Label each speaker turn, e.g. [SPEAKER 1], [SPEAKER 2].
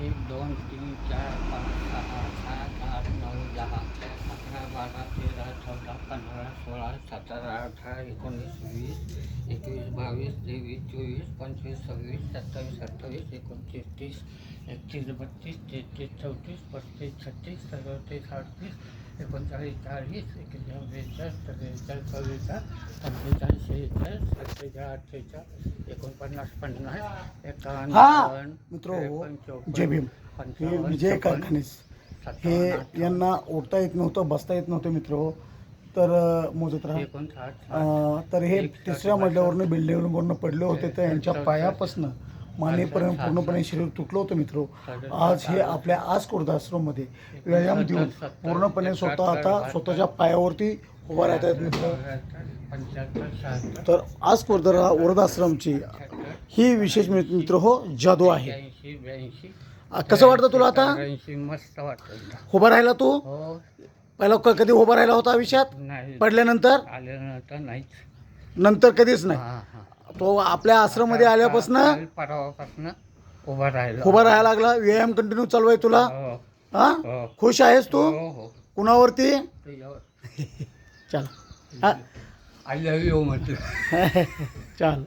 [SPEAKER 1] एक दोन तीन चार पाच सहा सात आठ नऊ दहा अकरा बारा तेरा चौदा पंधरा सोळा सतरा अठरा एकोणीस वीस एकवीस बावीस तेवीस चोवीस पंचवीस सव्वीस सत्तावीस अठ्ठावीस एकोणतीस तीस एकतीस बत्तीस तेहतीस चौतीस पस्तीस छत्तीस सदतीस अडतीस एकोणचाळीस चाळीस एकेचाळीस बेचाळीस सत्तेचाळीस चव्वेचाळीस पंचेचाळीस शेहेचाळीस सत्तेचाळीस अठ्ठेचाळीस एकोणपन्नास पन्नास
[SPEAKER 2] हा मित्र जय भीम. हे विजय कारखानीस हे यांना उठता येत नव्हतं बसता येत नव्हतं मित्र. तर मोजत राहा. तर हे तिसऱ्या मजल्यावरनं बिल्डिंगवरनं पडले होते तर यांच्या पायापासनं मानेपर्यंत पूर्णपणे शरीर तुटलं होतं मित्र. आज हे आपल्या आज कुर्दाश्रममध्ये व्यायाम देऊन पूर्णपणे स्वतः आता स्वतःच्या पायावरती उभा राहत आहेत मित्र.
[SPEAKER 1] पंच्याहत्तर शहात्तर
[SPEAKER 2] तर आज कुर्दरा वृद्धाश्रमची ही विशेष मित्र हो जादू आहे. कसं वाटतं तुला आता?
[SPEAKER 1] मस्त वाटतं
[SPEAKER 2] उभा राहिला तू?
[SPEAKER 1] हो.
[SPEAKER 2] पहिला क- कधी उभा राहिला होता आयुष्यात? पडल्यानंतर? नंतर कधीच नाही? तो आपल्या आश्रममध्ये आल्यापासून?
[SPEAKER 1] परवापासून उभा राहिला.
[SPEAKER 2] उभा राहायला लागला. व्यायाम कंटिन्यू चालू आहे तुला?
[SPEAKER 1] हो.
[SPEAKER 2] हा?
[SPEAKER 1] हो.
[SPEAKER 2] खुश आहेस तू? कुणावरती? चल.
[SPEAKER 1] आय लव्ह यू म्हटलं
[SPEAKER 2] चल.